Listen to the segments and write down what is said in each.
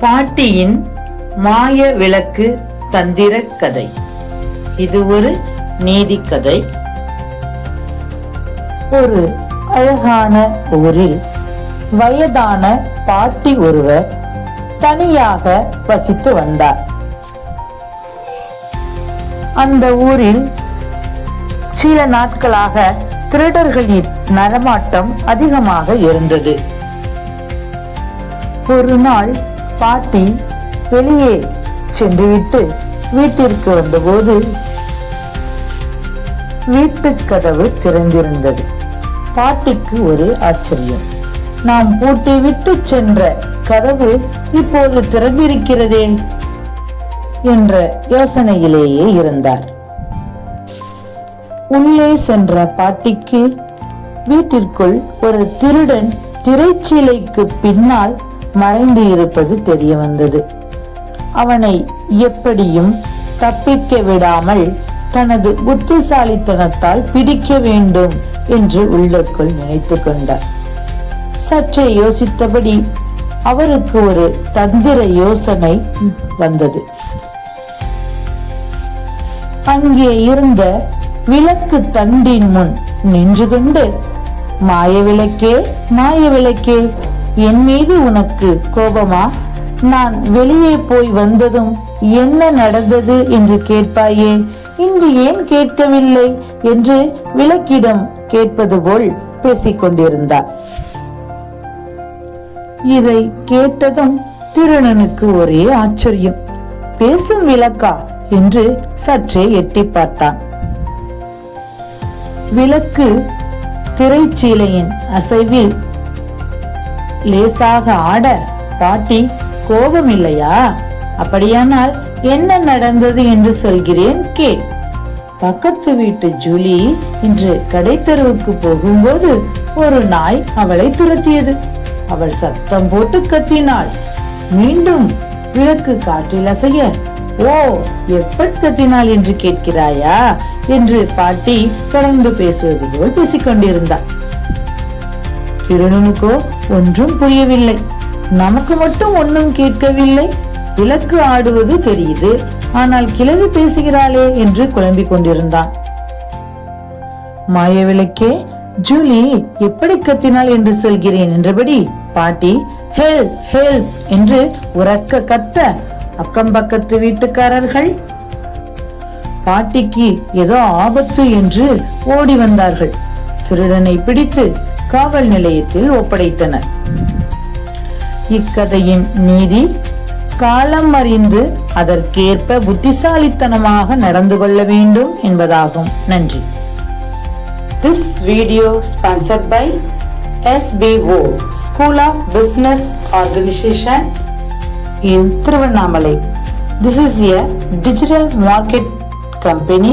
பாட்டியின் மாய விளக்கு தந்திர கதை. இது ஒரு நீதி கதை. ஒரு அழகான ஊரில் வயதான பாட்டி ஒருவர் தனியாக வசித்து வந்தார். அந்த ஊரில் சில நாட்களாக திருடர்களின் நடமாட்டம் அதிகமாக இருந்தது. ஒரு நாள் பாட்டி வெளியே சென்றுவிட்டு வீட்டிற்கு வந்தபோது வீட்டுக் கதவு திறந்திருந்தது. பாட்டிக்கு ஒரு ஆச்சரியம். நாம் பூட்டி விட்டு சென்ற கதவு இப்போது திறந்திருக்கிறதே என்ற யோசனையிலேயே இருந்தார். உள்ளே சென்ற பாட்டிக்கு வீட்டிற்குள் ஒரு திருடன் திரைச்சீலைக்கு பின்னால் மறைந்து இருப்பது தெரிய வந்தது அவனை எப்படியும் தப்பிக்க விடாமல் தனது புத்திசாலித்தனத்தால் பிடிக்க வேண்டும் என்று உள்ளுக்குள் நினைத்து கொண்டார். சற்றே யோசித்தபடி அவருக்கு ஒரு தந்திர யோசனை வந்தது. அங்கே இருந்த விளக்கு தண்டின் முன் நின்று கொண்டு மாய விளக்கே மாய விளக்கே என் மீது உனக்கு கோபமா? நான் வெளியே போய் வந்ததும் என்ன நடந்தது என்று கேட்பாயே? இன்று ஏன் கேட்கவில்லை? என்று விளக்கிடம் கேட்பது போல் பேசிக்கொண்டிருந்தார். இதை கேட்டதும் திருணனுக்கு ஒரே ஆச்சரியம். பேசும் விளக்கா? என்று சற்றே எட்டி பார்த்தான். விளக்கு திரைச்சீலையின் அசைவில் லேசாக ஆட பாட்டி கோபம் இல்லையா அப்படியானால் என்ன நடந்தது என்று சொல்கிறேன் கே பக்கத்து வீட்டு ஜூலி இன்று கடைத்தெருவுக்கு போகும்போது ஒரு நாய் அவளை துரத்தியது. அவள் சத்தம் போட்டு கத்தினாள். மீண்டும் விளக்கு காற்றில் அசைய ஓ எப்படி கத்தினாள் என்று கேட்கிறாயா? என்று பாட்டி தொடர்ந்து பேசுவது போல் பேசிக்கொண்டிருந்தாள். திருடனுக்கோ ஒன்றும் புரியவில்லை. நமக்கு மட்டும் ஒன்றும் கேட்கவில்லை. விளக்கு ஆடுவது தெரியுது. ஆனால் கிழவி பேசுகிறாளே என்று குழம்பிக் கொண்டிருந்தான். மாய விளக்கே ஜூலி எப்படி கத்தினாள் என்று சொல்கிறேன் என்றபடி பாட்டி ஹெல்ப் ஹெல்ப் என்று உறக்க கத்த அக்கம் பக்கத்து வீட்டுக்காரர்கள் பாட்டிக்கு ஏதோ ஆபத்து என்று ஓடி வந்தார்கள். திருடனை பிடித்து காவல் நிலையத்தில் ஒப்படைத்தனர் இக்கதையின் நீதி காலம் அறிந்து அதற்கேற்ப புத்திசாலித்தனமாக நடந்து கொள்ள வேண்டும் என்பதாகும் நன்றி this video sponsored by SPO school of business organisation in Tiruvannamalai this is a digital market company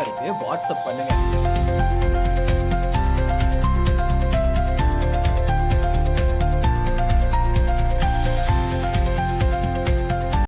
WhatsApp பண்ணுங்கள்